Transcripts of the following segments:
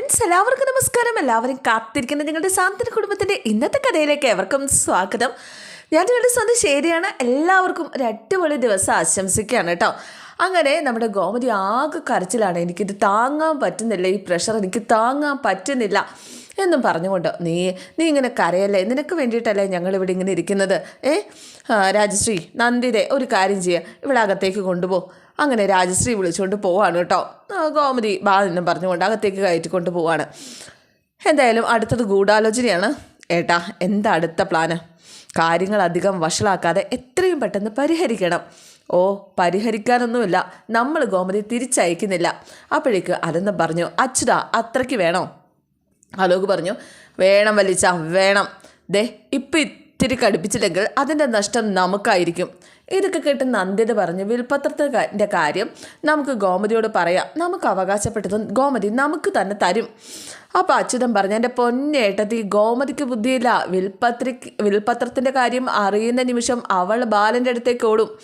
Friends എല്ലാവർക്കും നമസ്കാരം. എല്ലാവരും കാത്തിരിക്കുന്ന നിങ്ങളുടെ സാന്ത്വന കുടുംബത്തിന്റെ ഇന്നത്തെ കഥയിലേക്ക് എവർക്കും സ്വാഗതം. ഞാൻ നിങ്ങളുടെ സ്വന്തം ശരിയാണ്. എല്ലാവർക്കും ഒരു അടിപൊളി ദിവസം ആശംസിക്കുകയാണ് കേട്ടോ. അങ്ങനെ നമ്മുടെ ഗോമതി ആകെ കരച്ചിലാണ്. എനിക്കിത് താങ്ങാൻ പറ്റുന്നില്ല. ഈ പ്രഷർ എനിക്ക് താങ്ങാൻ പറ്റുന്നില്ല എന്നും പറഞ്ഞുകൊണ്ട് നീ നീ ഇങ്ങനെ കരയല്ലേ? നിനക്ക് വേണ്ടിയിട്ടല്ലേ ഞങ്ങളിവിടെ ഇങ്ങനെ ഇരിക്കുന്നത്? ഏ? രാജശ്രീ നന്ദിതെ ഒരു കാര്യം ചെയ്യുക ഇവിടെ അകത്തേക്ക് കൊണ്ടുപോ. അങ്ങനെ രാജശ്രീ വിളിച്ചുകൊണ്ട് പോവാണ് കേട്ടോ. ഗോമതി ബാ എന്നും പറഞ്ഞുകൊണ്ട് അകത്തേക്ക് കയറ്റിക്കൊണ്ട് പോവാണ്. എന്തായാലും അടുത്തത് ഗൂഢാലോചനയാണ്. ഏട്ടാ എന്താ അടുത്ത പ്ലാന്? കാര്യങ്ങൾ അധികം വഷളാക്കാതെ എത്രയും പെട്ടെന്ന് പരിഹരിക്കണം. ഓ പരിഹരിക്കാനൊന്നുമില്ല. നമ്മൾ ഗോമതി തിരിച്ചയക്കുന്നില്ല. അപ്പോഴേക്ക് അതെന്ന് പറഞ്ഞു അച്യുതാ അത്രയ്ക്ക് വേണോ? അലോക് പറഞ്ഞു വേണം വലിച്ച വേണം. ദേ ഇപ്പം ഇത്തിരി കടുപ്പിച്ചില്ലെങ്കിൽ അതിന്റെ നഷ്ടം നമുക്കായിരിക്കും. ഇതൊക്കെ കേട്ട് നന്ദിത പറഞ്ഞു വിൽപ്പത്രത്തിന്റെ കാര്യം നമുക്ക് ഗോമതിയോട് പറയാം. നമുക്ക് അവകാശപ്പെട്ടതും ഗോമതി നമുക്ക് തന്നെ തരും. അപ്പോൾ അച്യുതൻ പറഞ്ഞു എന്റെ പൊന്നേട്ടത്തി ഗോമതിക്ക് ബുദ്ധിയില്ല. വിൽപ്പത്രി വിൽപ്പത്രത്തിന്റെ കാര്യം അറിയുന്ന നിമിഷം അവൾ ബാലന്റെ അടുത്തേക്ക് ഓടും.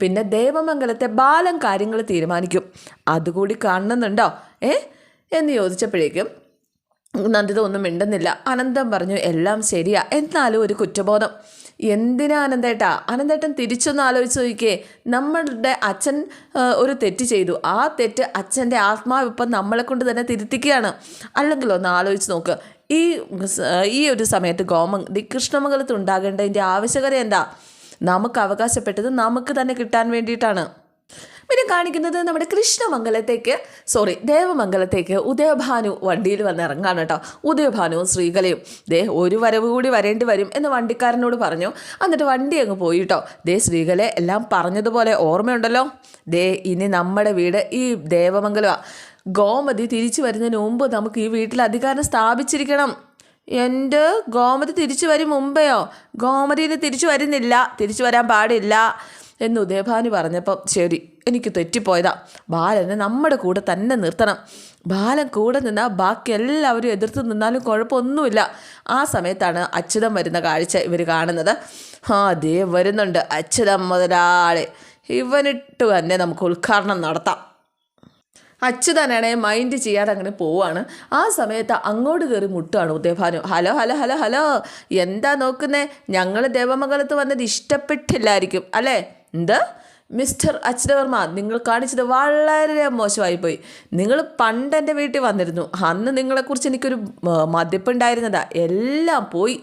പിന്നെ ദേവമംഗലത്തെ ബാലൻ കാര്യങ്ങൾ തീരുമാനിക്കും. അതുകൂടി കാണുന്നുണ്ടോ? ഏ? എന്ന് ചോദിച്ചപ്പോഴേക്കും നന്ദിത ഒന്നും മിണ്ടുന്നില്ല. അനന്തം പറഞ്ഞു എല്ലാം ശരിയാ. എന്നാലും ഒരു കുറ്റബോധം. എന്തിനാ അനന്തേട്ടാ? അനന്തേട്ടൻ തിരിച്ചൊന്ന് ആലോചിച്ച് നോക്കിയേ. നമ്മളുടെ അച്ഛൻ ഒരു തെറ്റ് ചെയ്തു. ആ തെറ്റ് അച്ഛന്റെ ആത്മാവ് ഇപ്പം നമ്മളെ കൊണ്ട് തന്നെ തിരുത്തിക്കുകയാണ്. അല്ലെങ്കിൽ ഒന്ന് ആലോചിച്ച് നോക്ക്. ഈ ഈ ഒരു സമയത്ത് ഗോമ കൃഷ്ണമംഗലത്ത് ഉണ്ടാകേണ്ടതിന്റെ ആവശ്യകത എന്താ? നമുക്ക് അവകാശപ്പെട്ടത് നമുക്ക് തന്നെ കിട്ടാൻ വേണ്ടിയിട്ടാണ്. പിന്നെ കാണിക്കുന്നത് നമ്മുടെ കൃഷ്ണമംഗലത്തേക്ക് സോറി ദേവമംഗലത്തേക്ക് ഉദയഭാനു വണ്ടിയിൽ വന്ന് ഇറങ്ങാണ് കേട്ടോ. ഉദയഭാനുവും ശ്രീകലയും. ദേ ഒരു വരവ് കൂടി വരേണ്ടി വരും എന്ന് വണ്ടിക്കാരനോട് പറഞ്ഞു. എന്നിട്ട് വണ്ടി അങ്ങ് പോയി കേട്ടോ. ദേ ശ്രീകലെ എല്ലാം പറഞ്ഞതുപോലെ ഓർമ്മയുണ്ടല്ലോ. ദേ ഇനി നമ്മുടെ വീട് ഈ ദേവമംഗലമാണ് ഗോമതി തിരിച്ചു വരുന്നതിന് മുമ്പ് നമുക്ക് ഈ വീട്ടിൽ അധികാരം സ്ഥാപിച്ചിരിക്കണം. എന്റെ ഗോമതി തിരിച്ചു വരും മുമ്പെയോ? ഗോമതിന് തിരിച്ചു വരുന്നില്ല. തിരിച്ചു വരാൻ പാടില്ല. എന്ന് ഉദയഭാനു പറഞ്ഞപ്പം ശരി എനിക്ക് തെറ്റിപ്പോയതാ. ബാലനെ നമ്മുടെ കൂടെ തന്നെ നിർത്തണം. ബാലൻ കൂടെ നിന്നാൽ ബാക്കി എല്ലാവരും എതിർത്ത് നിന്നാലും കുഴപ്പമൊന്നുമില്ല. ആ സമയത്താണ് അച്യുതം വരുന്ന കാഴ്ച ഇവർ കാണുന്നത്. ആ ദേ വരുന്നുണ്ട് അച്യുതം മുതലാളി. ഇവനിട്ട് തന്നെ നമുക്ക് ഉദ്ഘാടനം നടത്താം. അച്യുതനാണെ മൈൻഡ് ചെയ്യാതെ അങ്ങനെ പോവാണ്. ആ സമയത്ത് അങ്ങോട്ട് കയറി മുട്ടുകയാണ് Udayabhanu. Hello hello hello hello എന്താ നോക്കുന്നേ? ഞങ്ങൾ ദേവമംഗലത്ത് വന്നത് ഇഷ്ടപ്പെട്ടില്ലായിരിക്കും അല്ലേ? എന്ത്? മിസ്റ്റർ അച്യുതവർമ്മ നിങ്ങൾ കാണിച്ചത് വളരെ മോശമായി പോയി നിങ്ങൾ പണ്ട് എന്റെ വീട്ടിൽ വന്നിരുന്നു. അന്ന് നിങ്ങളെക്കുറിച്ച് എനിക്കൊരു മതിപ്പുണ്ടായിരുന്നതാ എല്ലാം പോയി.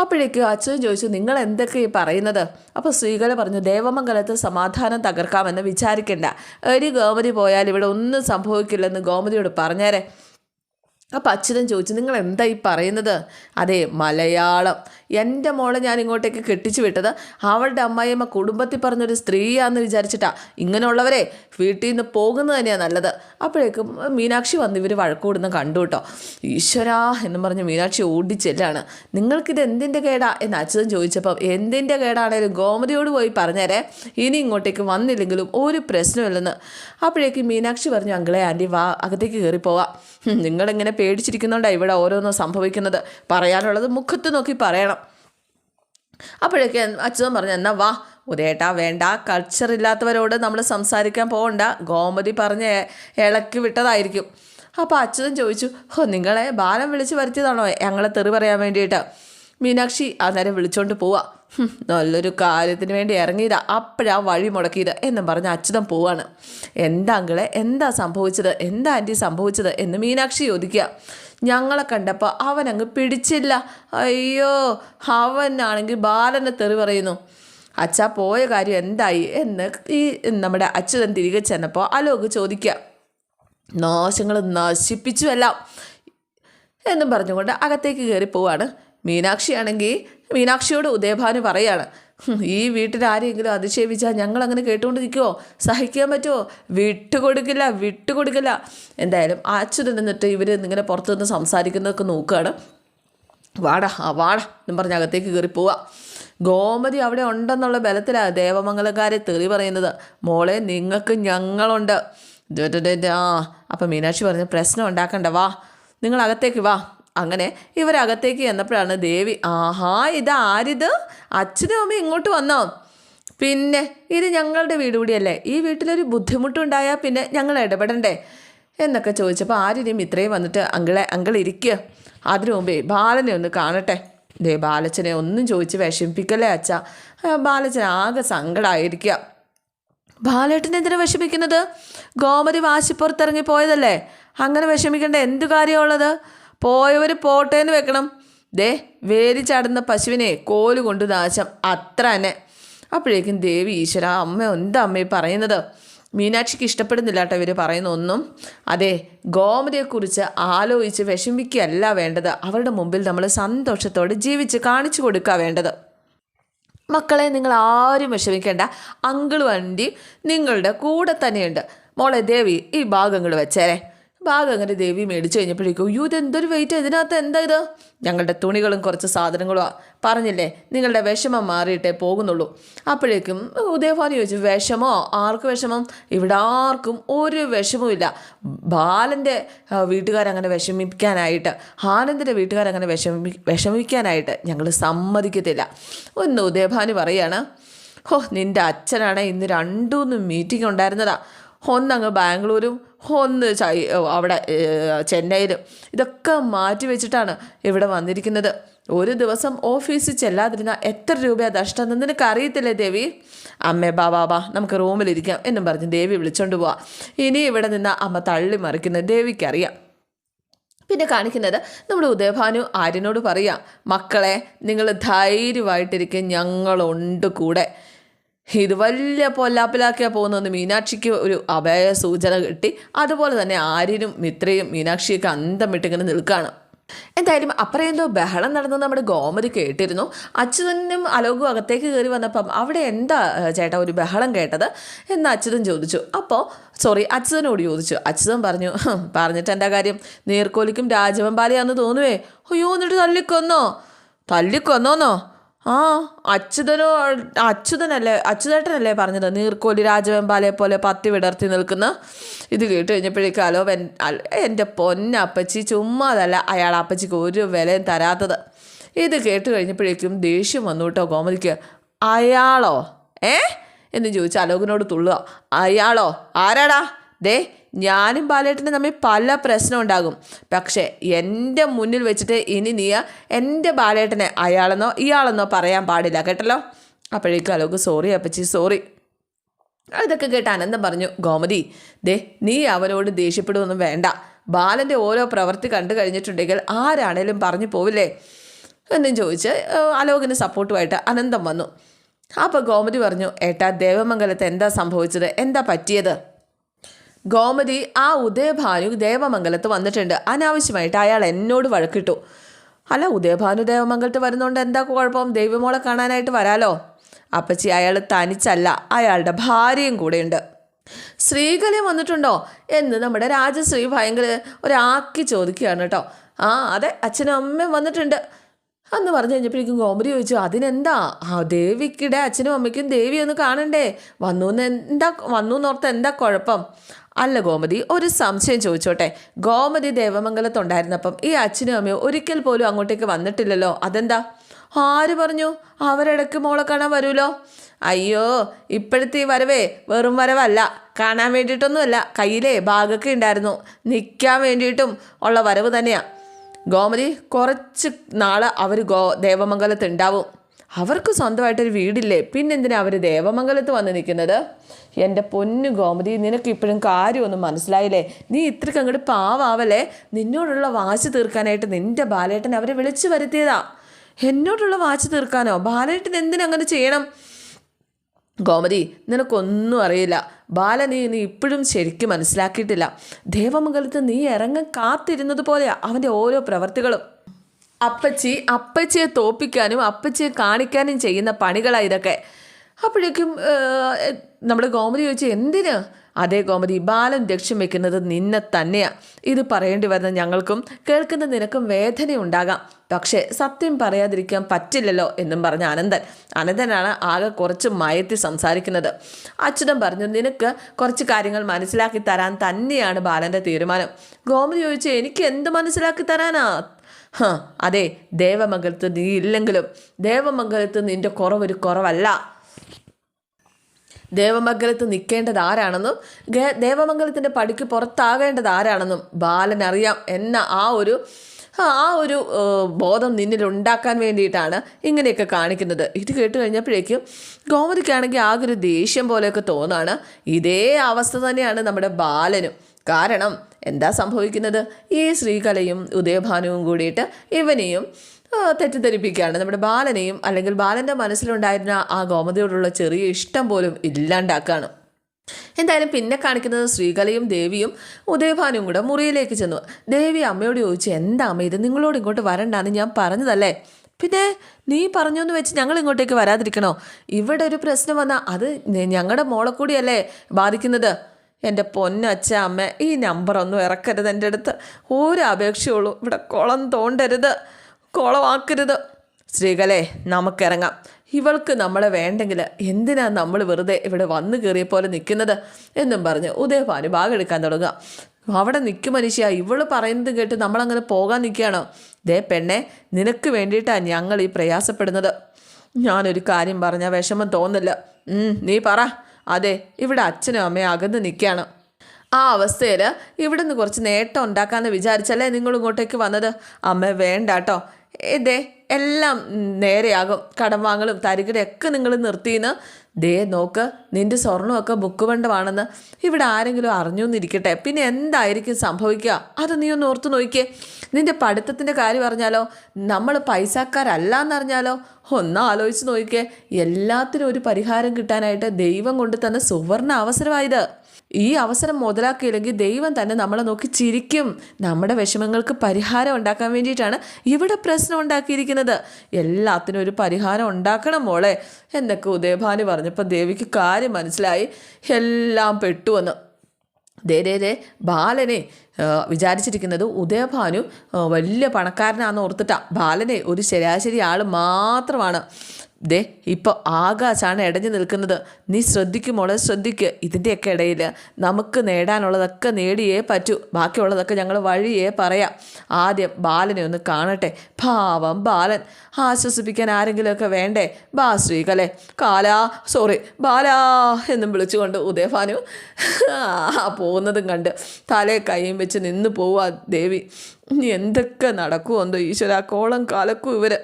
അപ്പോഴേക്ക് അച്ഛൻ ചോദിച്ചു നിങ്ങൾ എന്തൊക്കെ ഈ പറയുന്നത്? അപ്പോൾ സ്ത്രീകളെ പറഞ്ഞു ദേവമംഗലത്ത് സമാധാനം തകർക്കാമെന്ന് വിചാരിക്കേണ്ട. ഒരു ഗോമതി പോയാൽ ഇവിടെ ഒന്നും സംഭവിക്കില്ലെന്ന് ഗോമതിയോട് പറഞ്ഞേരെ. അപ്പോൾ അച്യുതൻ ചോദിച്ചു നിങ്ങൾ എന്താ ഈ പറയുന്നത്? അതെ മലയാളം. എന്റെ മോളെ ഞാൻ ഇങ്ങോട്ടേക്ക് കെട്ടിച്ചു വിട്ടത് അവളുടെ അമ്മായിയമ്മ കുടുംബത്തിൽ പറഞ്ഞൊരു സ്ത്രീയാന്ന് വിചാരിച്ചിട്ടാ ഇങ്ങനെയുള്ളവരെ വീട്ടിൽ നിന്ന് പോകുന്നത് തന്നെയാണ് നല്ലത്. അപ്പോഴേക്കും മീനാക്ഷി വന്ന് ഇവർ വഴക്കൂടുന്ന കണ്ടു കേട്ടോ ഈശ്വരാ എന്ന് പറഞ്ഞ് മീനാക്ഷി ഓടിച്ചെല്ലാണ് നിങ്ങൾക്കിത് എന്തിന്റെ കേടാ? എന്ന് അച്ഛൻ ചോദിച്ചപ്പം എന്തിന്റെ കേടാണേലും ഗോമതിയോട് പോയി പറഞ്ഞേരെ. ഇനി ഇങ്ങോട്ടേക്ക് വന്നില്ലെങ്കിലും ഒരു പ്രശ്നമില്ലെന്ന്. അപ്പോഴേക്കും മീനാക്ഷി പറഞ്ഞു അങ്കിളെ ആന്റി വാ അകത്തേക്ക് കയറി പോവാം. ഹും, നിങ്ങളിങ്ങനെ പേടിച്ചിരിക്കുന്നുണ്ടാണ് ഇവിടെ ഓരോന്നും സംഭവിക്കുന്നത്. പറയാനുള്ളത് മുഖത്ത് നോക്കി പറയണം. അപ്പോഴേക്ക് അച്യുതൻ പറഞ്ഞു എന്നാ വാ ഉദയേട്ടാ വേണ്ട കൾച്ചർ ഇല്ലാത്തവരോട് നമ്മൾ സംസാരിക്കാൻ പോകണ്ട ഗോമതി പറഞ്ഞ് ഇളക്കി വിട്ടതായിരിക്കും. അപ്പോൾ അച്യുതൻ ചോദിച്ചു ഓ നിങ്ങളെ ബാലം വിളിച്ച് വരുത്തിയതാണോ? ഞങ്ങളെ തെറി പറയാൻ വേണ്ടിയിട്ട്. മീനാക്ഷി അന്നേരം വിളിച്ചോണ്ട് പോവാ. നല്ലൊരു കാര്യത്തിന് വേണ്ടി ഇറങ്ങിയതാ. അപ്പോഴാ വഴി മുടക്കിയത് എന്നും പറഞ്ഞ് അച്യുതൻ പോവാണ്. എന്താ അങ്കിളെ എന്താ സംഭവിച്ചത് എന്താ ആന്റി സംഭവിച്ചത് എന്ന് മീനാക്ഷി ചോദിക്കുക. ഞങ്ങളെ കണ്ടപ്പോൾ അവൻ അങ്ങ് പിടിച്ചില്ല. അയ്യോ അവനാണെങ്കിൽ ബാലനെ തെറി പറയുന്നു. അച്ഛാ പോയ കാര്യം എന്തായി എന്ന് ഈ നമ്മുടെ അച്യുതൻ തിരികെ ചെന്നപ്പോൾ അലോക് ചോദിക്കുക. നാശങ്ങൾ നശിപ്പിച്ചു എല്ലാം എന്നും പറഞ്ഞുകൊണ്ട് അകത്തേക്ക് കയറി പോവാണ്. മീനാക്ഷിയാണെങ്കിൽ മീനാക്ഷിയോട് ഉദയഭാനു പറയാണ് ഈ വീട്ടിൽ ആരെങ്കിലും അധിക്ഷേപിച്ചാൽ ഞങ്ങൾ അങ്ങനെ കേട്ടുകൊണ്ട് നിൽക്കുമോ സഹിക്കാൻ പറ്റുമോ വിട്ടുകൊടുക്കില്ല വിട്ടുകൊടുക്കില്ല. എന്തായാലും അച്ഛൻ നിന്നിട്ട് ഇവർ ഇങ്ങനെ പുറത്തു നിന്ന് സംസാരിക്കുന്നതൊക്കെ നോക്കുകയാണ്. വാടാ ആ വാടാ എന്നും പറഞ്ഞ് അകത്തേക്ക് കയറി ഗോമതി അവിടെ ഉണ്ടെന്നുള്ള ബലത്തിലാണ് ദേവമംഗലക്കാരെ തെറി പറയുന്നത്. മോളെ നിങ്ങൾക്ക് ഞങ്ങളുണ്ട്. ആ. അപ്പം മീനാക്ഷി പറഞ്ഞു പ്രശ്നം ഉണ്ടാക്കണ്ട വാ. നിങ്ങൾ അകത്തേക്ക് വാ. അങ്ങനെ ഇവരകത്തേക്ക് ചെന്നപ്പോഴാണ് ദേവി ആഹാ ഇത് ആരിത്? അച്ഛനും അമ്മയും ഇങ്ങോട്ട് വന്നോ? പിന്നെ ഇത് ഞങ്ങളുടെ വീട് കൂടിയല്ലേ. ഈ വീട്ടിലൊരു ബുദ്ധിമുട്ടുണ്ടായാൽ പിന്നെ ഞങ്ങൾ ഇടപെടണ്ടേ? എന്നൊക്കെ ചോദിച്ചപ്പോൾ ആര്യനെയും ഇത്രയും വന്നിട്ട് അങ്കിളെ അങ്കിൾ ഇരിക്കുക അതിനു മുമ്പേ ബാലനെ ഒന്ന് കാണട്ടെ. ദേ ബാലച്ചനെ ഒന്നും ചോദിച്ച് വിഷമിപ്പിക്കല്ലേ അച്ഛ? ബാലച്ചൻ ആകെ സങ്കടമായിരിക്കുക ബാലേട്ടൻ എന്തിനാ വിഷമിക്കുന്നത്? ഗോമതി വാശിപ്പുറത്തിറങ്ങി പോയതല്ലേ അങ്ങനെ വിഷമിക്കേണ്ട എന്തു കാര്യമുള്ളത് പോയവർ പോട്ടേന്ന് വെക്കണം. ദേ വേരി ചാടുന്ന പശുവിനെ കോൽ കൊണ്ട് നാശം. അത്ര തന്നെ അപ്പോഴേക്കും ദേവി ഈശ്വര അമ്മ എന്താ അമ്മ പറയുന്നത്? മീനാക്ഷിക്ക് ഇഷ്ടപ്പെടുന്നില്ല കേട്ടോ ഇവർ പറയുന്ന ഒന്നും അതെ ഗോമതിയെക്കുറിച്ച് ആലോചിച്ച് വിഷമിക്കുകയല്ല വേണ്ടത്. അവരുടെ മുമ്പിൽ നമ്മൾ സന്തോഷത്തോടെ ജീവിച്ച് കാണിച്ചു കൊടുക്കുക വേണ്ടത്. മക്കളെ നിങ്ങൾ ആരും വിഷമിക്കേണ്ട. അങ്കിൾ വണ്ടി നിങ്ങളുടെ കൂടെ തന്നെയുണ്ട്. മോളെ ദേവി ഈ ഭാഗങ്ങൾ വെച്ചേരെ. ഭാഗം അങ്ങനെ ദേവി മേടിച്ചു കഴിഞ്ഞപ്പോഴേക്കും അയ്യോ ഇതെന്തൊരു വെയിറ്റ് ഇതിനകത്ത് എന്താ ഇത്? ഞങ്ങളുടെ തുണികളും കുറച്ച് സാധനങ്ങളും പറഞ്ഞില്ലേ നിങ്ങളുടെ വിഷമം മാറിയിട്ടേ പോകുന്നുള്ളൂ. അപ്പോഴേക്കും ഉദയഭാനു ചോദിച്ചു വിഷമോ? ആർക്ക് വിഷമം? ഇവിടെ ആർക്കും ഒരു വിഷമവുമില്ല ബാലന്റെ വീട്ടുകാരങ്ങനെ വിഷമിപ്പിക്കാനായിട്ട് ആനന്ദിന്റെ വീട്ടുകാരങ്ങനെ വിഷമി വിഷമിക്കാനായിട്ട് ഞങ്ങൾ സമ്മതിക്കത്തില്ല. ഒന്ന് ഉദയഭാനു പറയാണ് ഹോ നിന്റെ അച്ഛനാണ് ഇന്ന് രണ്ടുമൂന്ന് മീറ്റിംഗ് ഉണ്ടായിരുന്നതാ. ഒന്നങ്ങ് ബാംഗ്ലൂരും ഒന്ന് ചൈ അവിടെ ചെന്നൈയിലും. ഇതൊക്കെ മാറ്റി വെച്ചിട്ടാണ് ഇവിടെ വന്നിരിക്കുന്നത്. ഒരു ദിവസം ഓഫീസിൽ ചെല്ലാതിരുന്ന എത്ര രൂപയാണ് നഷ്ടം നിനക്ക് അറിയത്തില്ലേ ദേവി? അമ്മേ ബാ ബാ ബാ നമുക്ക് റൂമിലിരിക്കാം എന്നും പറഞ്ഞ് ദേവി വിളിച്ചോണ്ട് പോവാം. ഇനി ഇവിടെ നിന്ന് അമ്മ തള്ളി മറിക്കുന്നത് ദേവിക്കറിയാം. പിന്നെ കാണിക്കുന്നത് നമ്മുടെ ഉദയഭാനു ആര്യനോട് പറയാം. മക്കളെ നിങ്ങൾ ധൈര്യമായിട്ടിരിക്കും ഞങ്ങളുണ്ട് കൂടെ. ഇത് വലിയ പൊല്ലാപ്പിലാക്കിയാ പോകുന്നതെന്ന് മീനാക്ഷിക്ക് ഒരു അഭയ സൂചന കിട്ടി. അതുപോലെ തന്നെ ആര്യനും മിത്രയും മീനാക്ഷിയൊക്കെ അന്തം വിട്ടിങ്ങനെ നിൽക്കുകയാണ് എന്തായാലും അപ്പുറം എന്തോ ബഹളം നടന്നു നമ്മുടെ ഗോമതി കേട്ടിരുന്നു. അച്യുതനും അലോകും അകത്തേക്ക് കയറി വന്നപ്പം അവിടെ എന്താ ചേട്ടാ ഒരു ബഹളം കേട്ടത്? എന്ന് അച്യുതൻ ചോദിച്ചു. അപ്പോൾ സോറി അച്യുതനോട് ചോദിച്ചു. അച്യുതൻ പറഞ്ഞു പറഞ്ഞിട്ട് എന്താ കാര്യം? നീർക്കോലിക്കും രാജവമ്പാലിയാണെന്ന് തോന്നുവേ? അയ്യോ എന്നിട്ട് തല്ലിക്കൊന്നോ? തല്ലിക്കൊന്നോന്നോ? ആ അച്യുതനോ അച്യുതനല്ലേ അച്യുതേട്ടനല്ലേ പറഞ്ഞത്? നീർക്കോലി രാജവെമ്പാലെ പോലെ പത്തി വിടർത്തി നിൽക്കുന്ന ഇത് കേട്ട് കഴിഞ്ഞപ്പോഴേക്കാലോ വെൻ എന്റെ പൊന്നപ്പച്ചി ചുമ്മാതല്ല അയാൾ അപ്പച്ചിക്ക് ഒരു വിലയും തരാത്തത്. ഇത് കേട്ട് കഴിഞ്ഞപ്പോഴേക്കും ദേഷ്യം വന്നു കേട്ടോ ഗോമതിക്ക്. അയാളോ? ഏ? എന്ന് ചോദിച്ച് അലോകിനോട് തുള്ളുക. അയാളോ? ആരാടാ? ദേ ഞാനും ബാലേട്ടനും തമ്മിൽ പല പ്രശ്നം ഉണ്ടാകും. പക്ഷേ എന്റെ മുന്നിൽ വെച്ചിട്ട് ഇനി നീ എന്റെ ബാലേട്ടനെ അയാളെന്നോ ഇയാളെന്നോ പറയാൻ പാടില്ല കേട്ടല്ലോ? അപ്പോഴേക്കും അലോക്ക് സോറി അപ്പച്ചി സോറി. ഇതൊക്കെ കേട്ട് അനന്തം പറഞ്ഞു ഗോമതി ദേ നീ അവനോട് ദേഷ്യപ്പെടുമൊന്നും വേണ്ട. ബാലന്റെ ഓരോ പ്രവൃത്തി കണ്ടു കഴിഞ്ഞിട്ടുണ്ടെങ്കിൽ ആരാണേലും പറഞ്ഞു പോവില്ലേ? എന്നും ചോദിച്ച് അലോകിന് സപ്പോർട്ടുമായിട്ട് അനന്തം വന്നു. അപ്പോൾ ഗോമതി പറഞ്ഞു ഏട്ടാ ദേവമംഗലത്ത് എന്താ സംഭവിച്ചത്? എന്താ പറ്റിയത്? ഗോമതി ആ ഉദയഭാനു ദേവമംഗലത്ത് വന്നിട്ടുണ്ട്. അനാവശ്യമായിട്ട് അയാൾ എന്നോട് വഴക്കിട്ടു. അല്ല ഉദയഭാനു ദേവമംഗലത്ത് വരുന്നതുകൊണ്ട് എന്താ കുഴപ്പം? ദൈവമോളെ കാണാനായിട്ട് വരാലോ? അപ്പച്ചി അയാൾ തനിച്ചല്ല. അയാളുടെ ഭാര്യയും കൂടെയുണ്ട്. സ്ത്രീകളെ വന്നിട്ടുണ്ടോ? എന്ന് നമ്മുടെ രാജശ്രീ ഭയങ്കര ഒരാക്കി ചോദിക്കുകയാണ് കേട്ടോ. ആ അതെ അച്ഛനും അമ്മയും വന്നിട്ടുണ്ട്. അന്ന് പറഞ്ഞു കഴിഞ്ഞപ്പോഴേക്കും ഗോമതി ചോദിച്ചു അതിനെന്താ? ആ ദേവിക്കിടെ അച്ഛനും അമ്മയ്ക്കും ദേവി ഒന്ന് കാണണ്ടേ? വന്നു എന്താ വന്നു എന്നോർത്ത് എന്താ കുഴപ്പം? അല്ല ഗോമതി ഒരു സംശയം ചോദിച്ചോട്ടെ. ഗോമതി ദേവമംഗലത്തുണ്ടായിരുന്നപ്പം ഈ അച്ഛനും അമ്മയും ഒരിക്കൽ പോലും അങ്ങോട്ടേക്ക് വന്നിട്ടില്ലല്ലോ. അതെന്താ? ആര് പറഞ്ഞു? അവരിടയ്ക്ക് മോളെ കാണാൻ വരുമല്ലോ അയ്യോ ഇപ്പോഴത്തെ ഈ വരവേ വെറും വരവല്ല. കാണാൻ വേണ്ടിയിട്ടൊന്നുമല്ല. കയ്യിലേ ബാഗൊക്കെ ഉണ്ടായിരുന്നു. നിൽക്കാൻ വേണ്ടിയിട്ടും ഉള്ള വരവ് തന്നെയാണ് ഗോമതി കുറച്ച് നാൾ അവർ ഗോ ദേവമംഗലത്ത് ഉണ്ടാവും അവർക്ക് സ്വന്തമായിട്ടൊരു വീടില്ലേ? പിന്നെന്തിനാ അവർ ദേവമംഗലത്ത് വന്ന് നിൽക്കുന്നത് എന്റെ പൊന്നു ഗോമതി നിനക്ക് ഇപ്പോഴും കാര്യമൊന്നും മനസ്സിലായില്ലേ? നീ ഇത്രയ്ക്ക് അങ്ങോട്ട് പാവാവല്ലേ? നിന്നോടുള്ള വാശി തീർക്കാനായിട്ട് നിന്റെ ബാലേട്ടൻ അവരെ വിളിച്ചു വരുത്തിയതാ. എന്നോടുള്ള വാശി തീർക്കാനോ? ബാലേട്ടൻ എന്തിനങ്ങനെ ചെയ്യണം? ഗോമതി നിനക്കൊന്നും അറിയില്ല. ബാല നീ നീ ഇപ്പോഴും ശരിക്കും മനസ്സിലാക്കിയിട്ടില്ല. ദേവമംഗലത്ത് നീ ഇറങ്ങാൻ കാത്തിരുന്നത് പോലെയാ അവന്റെ ഓരോ പ്രവർത്തികളും. അപ്പച്ചി അപ്പച്ചിയെ തോപ്പിക്കാനും അപ്പച്ചിയെ കാണിക്കാനും ചെയ്യുന്ന പണികളാണ് ഇതൊക്കെ. അപ്പോഴേക്കും നമ്മൾ ഗോമതി ചോദിച്ചു എന്തിന്? അതേ ഗോമതി ബാലൻ ലക്ഷ്യം വെക്കുന്നത് നിന്നെ തന്നെയാണ് ഇത് പറയേണ്ടി വരുന്ന ഞങ്ങൾക്കും കേൾക്കുന്ന നിനക്കും വേദനയുണ്ടാകാം. പക്ഷേ സത്യം പറയാതിരിക്കാൻ പറ്റില്ലല്ലോ എന്നും പറഞ്ഞ അനന്തൻ. അനന്തനാണ് ആകെ കുറച്ച് മയത്തി സംസാരിക്കുന്നത്. അച്യുതൻ പറഞ്ഞു നിനക്ക് കുറച്ച് കാര്യങ്ങൾ മനസ്സിലാക്കി തരാൻ തന്നെയാണ് ബാലന്റെ തീരുമാനം. ഗോമതി ചോദിച്ചു എനിക്ക് എന്ത് മനസ്സിലാക്കി തരാനാ? അതെ ദേവമംഗലത്ത് നീ ഇല്ലെങ്കിലും ദേവമംഗലത്ത് നിന്റെ കുറവൊരു കുറവല്ല. ദേവമംഗലത്ത് നിൽക്കേണ്ടത് ആരാണെന്നും ദേവമംഗലത്തിന്റെ പടിക്ക് പുറത്താകേണ്ടത് ആരാണെന്നും ബാലൻ അറിയാം എന്ന ആ ഒരു ആ ഒരു ബോധം നിന്നിൽ ഉണ്ടാക്കാൻ വേണ്ടിയിട്ടാണ് ഇങ്ങനെയൊക്കെ കാണിക്കുന്നത്. ഇത് കേട്ട് കഴിഞ്ഞപ്പോഴേക്കും ഗോമതിക്കാണെങ്കിൽ ആകെ ഒരു ദേഷ്യം പോലെയൊക്കെ തോന്നാണ്. ഇതേ അവസ്ഥ തന്നെയാണ് നമ്മുടെ ബാലനും. കാരണം എന്താ സംഭവിക്കുന്നത്? ഈ ശ്രീകലയും ഉദയഭാനുവും കൂടിയിട്ട് ഇവനെയും തെറ്റിദ്ധരിപ്പിക്കുകയാണ്. നമ്മുടെ ബാലനെയും അല്ലെങ്കിൽ ബാലന്റെ മനസ്സിലുണ്ടായിരുന്ന ആ ഗോമതിയോടുള്ള ചെറിയ ഇഷ്ടം പോലും ഇല്ലാണ്ടാക്കുകയാണ് എന്തായാലും പിന്നെ കാണിക്കുന്നത് ശ്രീകലയും ദേവിയും ഉദയഭാനും കൂടെ മുറിയിലേക്ക് ചെന്നു. ദേവി അമ്മയോട് ചോദിച്ചു എന്താ അമ്മ ഇത്? നിങ്ങളോട് ഇങ്ങോട്ട് വരണ്ടാന്ന് ഞാൻ പറഞ്ഞതല്ലേ? പിന്നെ നീ പറഞ്ഞു എന്ന് വെച്ച് ഞങ്ങൾ ഇങ്ങോട്ടേക്ക് വരാതിരിക്കണോ? ഇവിടെ ഒരു പ്രശ്നം വന്നാൽ അത് ഞങ്ങളുടെ മോളെ കൂടിയല്ലേ ബാധിക്കുന്നത്? എന്റെ പൊന്നച്ച അമ്മ ഈ നമ്പറൊന്നും ഇറക്കരുത് എന്റെ അടുത്ത്. ഒരു അപേക്ഷയുള്ളൂ. ഇവിടെ കുളം തോണ്ടരുത്. കുളമാക്കരുത്. സ്ത്രീകളെ നമുക്കിറങ്ങാം. ഇവൾക്ക് നമ്മളെ വേണ്ടെങ്കിൽ എന്തിനാ നമ്മൾ വെറുതെ ഇവിടെ വന്നു കയറിയ പോലെ നിൽക്കുന്നത്? എന്നും പറഞ്ഞ് ഉദയഭാനു ഭാഗമെടുക്കാൻ തുടങ്ങുക. അവിടെ നിൽക്കും മനുഷ്യ ഇവൾ പറയുന്നത് കേട്ട് നമ്മളങ്ങനെ പോകാൻ നിൽക്കുകയാണോ. ദേ പെണ്ണെ നിനക്ക് വേണ്ടിയിട്ടാണ് ഞങ്ങൾ ഈ പ്രയാസപ്പെടുന്നത്. ഞാനൊരു കാര്യം പറഞ്ഞ വിഷമം തോന്നില്ല. നീ പറ. അതെ ഇവിടെ അച്ഛനും അമ്മയും അകന്ന് നിൽക്കുകയാണ്. ആ അവസ്ഥയിൽ ഇവിടുന്ന് കുറച്ച് നേട്ടം ഉണ്ടാക്കാമെന്ന് വിചാരിച്ചല്ലേ നിങ്ങൾ ഇങ്ങോട്ടേക്ക് വന്നത്? അമ്മ വേണ്ട കേട്ടോ ഇതേ എല്ലാം നേരെയാകും. കടം വാങ്ങലും തരികിടയൊക്കെ നിങ്ങൾ നിർത്തിയെന്ന്. ദേ നോക്ക് നിന്റെ സ്വർണമൊക്കെ ബുക്ക് ബണ്ടമാണെന്ന് ഇവിടെ ആരെങ്കിലും അറിഞ്ഞു എന്നിരിക്കട്ടെ പിന്നെ എന്തായിരിക്കും സംഭവിക്കുക? അത് നീ ഒന്ന് ഓർത്ത് നോക്കിയേ നിന്റെ പഠിത്തത്തിന്റെ കാര്യം അറിഞ്ഞാലോ? നമ്മൾ പൈസക്കാരല്ല എന്നറിഞ്ഞാലോ ഒന്ന് ആലോചിച്ച് നോക്കിയേ എല്ലാത്തിനും ഒരു പരിഹാരം കിട്ടാനായിട്ട് ദൈവം കൊണ്ട് തന്ന സുവർണ അവസരമായത് ഈ അവസരം മുതലാക്കിയില്ലെങ്കിൽ ദൈവം തന്നെ നമ്മളെ നോക്കി ചിരിക്കും. നമ്മുടെ വിഷമങ്ങൾക്ക് പരിഹാരം ഉണ്ടാക്കാൻ വേണ്ടിയിട്ടാണ് ഇവിടെ പ്രശ്നം ഉണ്ടാക്കിയിരിക്കുന്നത്. എല്ലാത്തിനും ഒരു പരിഹാരം ഉണ്ടാക്കണം മോളെ എന്നൊക്കെ ഉദയഭാനു പറഞ്ഞപ്പോൾ ദേവിക്ക് കാര്യം മനസ്സിലായി. എല്ലാം പെട്ടുവെന്ന്. ദേ ദേ ദേ ബാലനെ വിചാരിച്ചിരിക്കുന്നത് ഉദയഭാനു വലിയ പണക്കാരനാണെന്ന് ഓർത്തിട്ടാ. ബാലനെ ഒരു ശരാശരി ആൾ മാത്രമാണ്. ദേ ഇപ്പോൾ ആകാശാണ് ഇടഞ്ഞു നിൽക്കുന്നത്. നീ ശ്രദ്ധിക്കും മോളെ ശ്രദ്ധിക്കുക ഇതിന്റെയൊക്കെ ഇടയിൽ നമുക്ക് നേടാനുള്ളതൊക്കെ നേടിയേ പറ്റൂ. ബാക്കിയുള്ളതൊക്കെ ഞങ്ങൾ വഴിയേ പറയാം. ആദ്യം ബാലനെ ഒന്ന് കാണട്ടെ. ഭാവം ബാലൻ. ആശ്വസിപ്പിക്കാൻ ആരെങ്കിലുമൊക്കെ വേണ്ടേ? ബാ ശ്രീകലെ. കാലാ സോറി ബാലാ എന്നും വിളിച്ചുകൊണ്ട് ഉദയഭാനു പോകുന്നതും കണ്ട് തലേ കൈയും വെച്ച് നിന്ന് പോവാ ദേവി. ഇനി എന്തൊക്കെ നടക്കുമെന്തോ ഈശ്വര കോളം കാലക്കും ഇവർ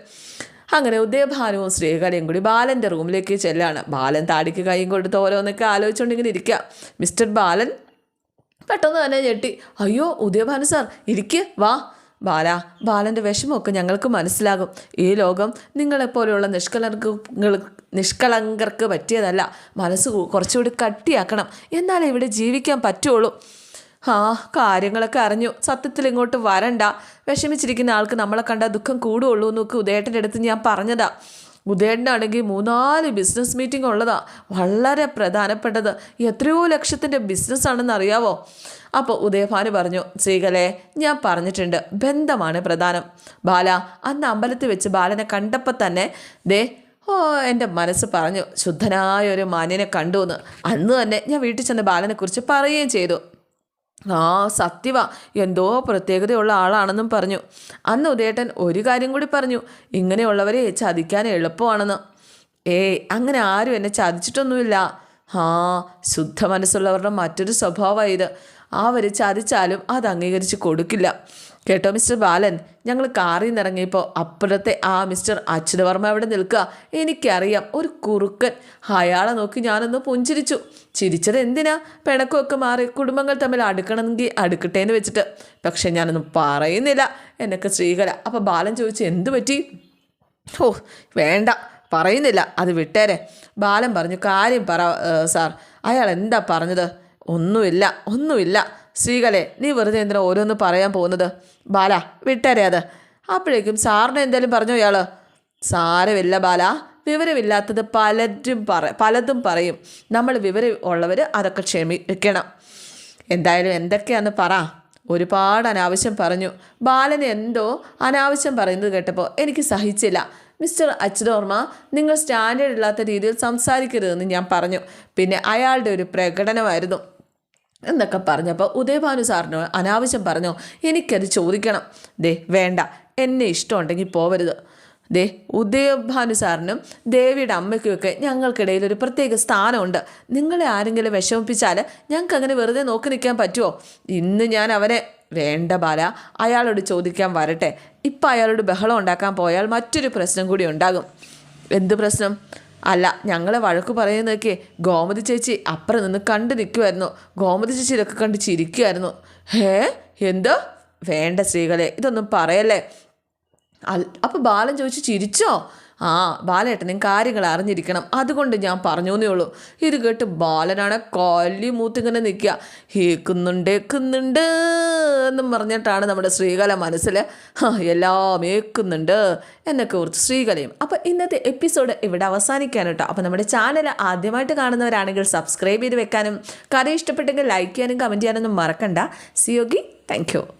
അങ്ങനെ ഉദയഭാനുവും ശ്രീകരയും കൂടി ബാലന്റെ റൂമിലേക്ക് ചെല്ലാണ്. ബാലൻ താടിക്ക് കൈയും കൊടുത്ത് ഓരോന്നൊക്കെ ആലോചിച്ചുകൊണ്ടിങ്ങനെ ഇരിക്കുക മിസ്റ്റർ ബാലൻ പെട്ടെന്ന് തന്നെ ഞെട്ടി. അയ്യോ ഉദയഭാനു സാർ ഇരിക്ക് വാ. ബാല ബാലന്റെ വിഷമമൊക്കെ ഞങ്ങൾക്ക് മനസ്സിലാകും. ഈ ലോകം നിങ്ങളെപ്പോലെയുള്ള നിഷ്കളങ്കർക്ക് നിഷ്കളങ്കർക്ക് പറ്റിയതല്ല. മനസ്സ് കുറച്ചുകൂടി കട്ടിയാക്കണം. എന്നാലേ ഇവിടെ ജീവിക്കാൻ പറ്റുള്ളൂ. ആ കാര്യങ്ങളൊക്കെ അറിഞ്ഞു. സത്യത്തിൽ ഇങ്ങോട്ട് വരണ്ട. വിഷമിച്ചിരിക്കുന്ന ആൾക്ക് നമ്മളെ കണ്ട ദുഃഖം കൂടുള്ളൂ എന്നൊക്കെ ഉദയേട്ടന്റെ അടുത്ത് ഞാൻ പറഞ്ഞതാ. ഉദയേട്ടനാണെങ്കിൽ മൂന്നാൽ ബിസിനസ് മീറ്റിംഗ് ഉള്ളതാ. വളരെ പ്രധാനപ്പെട്ടത്. എത്രയോ ലക്ഷത്തിന്റെ ബിസിനസ്സാണെന്ന് അറിയാവോ? അപ്പോൾ ഉദയഭാനു പറഞ്ഞു ശ്രീകലെ ഞാൻ പറഞ്ഞിട്ടുണ്ട്. ബന്ധമാണ് പ്രധാനം. ബാല അന്ന് അമ്പലത്തിൽ വെച്ച് ബാലനെ കണ്ടപ്പോൾ തന്നെ ദേ ഓ എന്റെ മനസ്സ് പറഞ്ഞു. ശുദ്ധനായ ഒരു മാന്യനെ കണ്ടു എന്ന് അന്ന് തന്നെ ഞാൻ വീട്ടിൽ ചെന്ന് ബാലനെക്കുറിച്ച് പറയുകയും ചെയ്തു. ആ സത്യവ. എന്തോ പ്രത്യേകതയുള്ള ആളാണെന്നും പറഞ്ഞു. അന്ന് ഉദയേട്ടൻ ഒരു കാര്യം കൂടി പറഞ്ഞു. ഇങ്ങനെയുള്ളവരെ ചതിക്കാൻ എളുപ്പമാണെന്ന്. ഏയ് അങ്ങനെ ആരും എന്നെ ചതിച്ചിട്ടൊന്നുമില്ല. ആ ശുദ്ധ മനസ്സുള്ളവരുടെ മറ്റൊരു സ്വഭാവമാണ് ഇത്. അവർ ചതിച്ചാലും അത് അംഗീകരിച്ച് കൊടുക്കില്ല. കേട്ടോ മിസ്റ്റർ ബാലൻ. ഞങ്ങൾ കാറിൽ നിന്ന് അപ്പുറത്തെ ആ മിസ്റ്റർ അച്യുതവർമ്മ അവിടെ നിൽക്കുക. എനിക്കറിയാം ഒരു കുറുക്കൻ. അയാളെ നോക്കി ഞാനൊന്ന് പുഞ്ചിരിച്ചു. ചിരിച്ചത് എന്തിനാ? പിണക്കമൊക്കെ മാറി കുടുംബങ്ങൾ തമ്മിൽ അടുക്കണമെങ്കിൽ അടുക്കട്ടെ എന്ന് വെച്ചിട്ട്. പക്ഷേ ഞാനൊന്നും പറയുന്നില്ല. എന്നൊക്കെ ശ്രീകല. അപ്പം ബാലൻ ചോദിച്ചു എന്തു പറ്റി? ഓ വേണ്ട. പറയുന്നില്ല. അത് വിട്ടേരെ. ബാലൻ പറഞ്ഞു കാര്യം പറ സാർ. അയാൾ എന്താ പറഞ്ഞത്? ഒന്നുമില്ല. ഒന്നുമില്ല. ശ്രീകലെ നീ വെറുതെ എന്തിനാ ഓരോന്ന് പറയാൻ പോകുന്നത്? ബാല വിട്ടേരെ അത്. അപ്പോഴേക്കും സാറിന് എന്തേലും പറഞ്ഞു ഇയാൾ സാരമില്ല ബാല വിവരമില്ലാത്തത് പലരും പറ പലതും പറയും. നമ്മൾ വിവരം ഉള്ളവർ അതൊക്കെ ക്ഷമിക്കണം. എന്തായാലും എന്തൊക്കെയാന്ന് പറ. ഒരുപാട് അനാവശ്യം പറഞ്ഞു. ബാലന് എന്തോ അനാവശ്യം പറയുന്നത് കേട്ടപ്പോൾ എനിക്ക് സഹിച്ചില്ല. മിസ്റ്റർ അച്യുതോർമ്മ നിങ്ങൾ സ്റ്റാൻഡേർഡ് ഇല്ലാത്ത രീതിയിൽ സംസാരിക്കരുതെന്ന് ഞാൻ പറഞ്ഞു. പിന്നെ അയാളുടെ ഒരു പ്രകടനമായിരുന്നു. എന്നൊക്കെ പറഞ്ഞപ്പോൾ ഉദയഭാനു സാറിന് അനാവശ്യം പറഞ്ഞോ എനിക്കത് ചോദിക്കണം. ദേ വേണ്ട. എന്നെ ഇഷ്ടമുണ്ടെങ്കിൽ പോവരുത്. ദേ ഉദയഭാനു സാറിനും ദേവിയുടെ അമ്മയ്ക്കുമൊക്കെ ഞങ്ങൾക്കിടയിൽ ഒരു പ്രത്യേക സ്ഥാനമുണ്ട്. നിങ്ങളെ ആരെങ്കിലും വിഷമിപ്പിച്ചാൽ ഞങ്ങൾക്ക് അങ്ങനെ വെറുതെ നോക്കി നിൽക്കാൻ പറ്റുമോ? ഇന്ന് ഞാൻ അവനെ വേണ്ട ബാല അയാളോട് ചോദിക്കാൻ വരട്ടെ. ഇപ്പം അയാളോട് ബഹളം ഉണ്ടാക്കാൻ പോയാൽ മറ്റൊരു പ്രശ്നം കൂടി ഉണ്ടാകും. എന്ത് പ്രശ്നം? അല്ല ഞങ്ങളെ വഴക്ക് പറയുന്നതൊക്കെ ഗോമതി ചേച്ചി അപ്പുറം നിന്ന് കണ്ട് നിൽക്കുമായിരുന്നു ഗോമതി ചേച്ചി ഇതൊക്കെ കണ്ട് ചിരിക്കുമായിരുന്നു ഹേ എന്തോ? വേണ്ട സ്ത്രീകളെ ഇതൊന്നും പറയല്ലേ? അപ്പോൾ ബാലൻ ചോദിച്ചു ചിരിച്ചോ? ആ ബാലേട്ടനും കാര്യങ്ങൾ അറിഞ്ഞിരിക്കണം. അതുകൊണ്ട് ഞാൻ പറഞ്ഞു എന്നേ ഉള്ളൂ. ഇത് കേട്ട് ബാലനാണ് കൊല്ലി മൂത്തിങ്ങനെ നിൽക്കുക. ഏക്കുന്നുണ്ട് ഏക്കുന്നുണ്ട് എന്നും പറഞ്ഞിട്ടാണ് നമ്മുടെ ശ്രീകല മനസ്സിൽ "ഹാ, എല്ലാം ഏക്കുന്നുണ്ട് എന്നൊക്കെ ഓർത്ത് ശ്രീകലയും. അപ്പോൾ ഇന്നത്തെ എപ്പിസോഡ് ഇവിടെ അവസാനിക്കാണ് കേട്ടോ. അപ്പോൾ നമ്മുടെ ചാനൽ ആദ്യമായിട്ട് കാണുന്നവരാണെങ്കിൽ സബ്സ്ക്രൈബ് ചെയ്ത് വെക്കാനും കഥ ഇഷ്ടപ്പെട്ടെങ്കിൽ ലൈക്ക് ചെയ്യാനും കമന്റ് ചെയ്യാനൊന്നും മറക്കണ്ട. സിയോഗി താങ്ക് യു